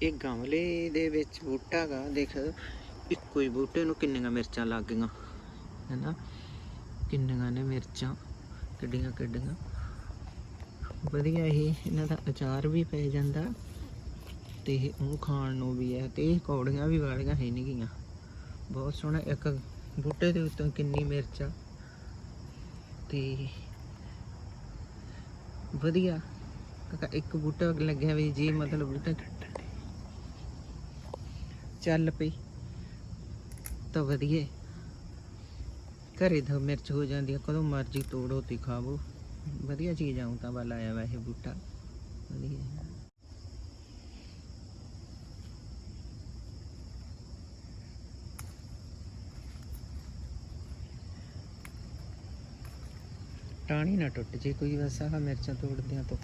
ਇਹ ਗਮਲੇ ਦੇ ਵਿੱਚ ਬੂਟਾ ਗਾ ਦੇਖ। ਇੱਕੋ ਹੀ ਬੂਟੇ ਨੂੰ ਕਿੰਨੀਆਂ ਮਿਰਚਾਂ ਲੱਗ ਗਈਆਂ, ਹੈਨਾ? ਕਿੰਨੀਆਂ ਨੇ ਮਿਰਚਾਂ, ਕਿੱਡੀਆਂ ਕਿੱਡੀਆਂ। ਵਧੀਆ ਇਹ ਇਹਨਾਂ ਦਾ ਅਚਾਰ ਵੀ ਪੈ ਜਾਂਦਾ ਤੇ ਉਹ ਖਾਣ ਨੂੰ ਵੀ ਹੈ ਤੇ ਇਹ ਕੌੜੀਆਂ ਵੀ ਵਾਲੀਆਂ ਹੈ ਨਹੀਂ ਗੀਆਂ ਬਹੁਤ ਸੋਹਣਾ ਇੱਕ ਬੂਟੇ ਦੇ ਉੱਤੋਂ ਕਿੰਨੀ ਮਿਰਚਾਂ ਤੇ ਵਧੀਆ। ਇੱਕ ਬੂਟਾ ਲੱਗਿਆ ਵੀ ਜੀ, ਮਤਲਬ ਬੂਟਾ ਚੱਲ ਪਈ। ਤਾਂ ਵਧੀਆ ਘਰੇ ਤਾਂ ਮਿਰਚ ਹੋ ਜਾਂਦੀ ਆ, ਕਦੋਂ ਮਰਜ਼ੀ ਤੋੜੋ ਤੇ ਖਾਵੋ। ਵਧੀਆ ਚੀਜ਼ ਆਉਂ ਤਾਂ ਵਾਲਾ ਆਇਆ ਵਾ ਬੂਟਾ। ਵਧੀਆ। ਟਾਣੀ ਨਾ ਟੁੱਟ ਜੇ ਕੋਈ ਵੈਸਾ ਮਿਰਚਾਂ ਤੋੜਦਿਆਂ ਤੋਂ।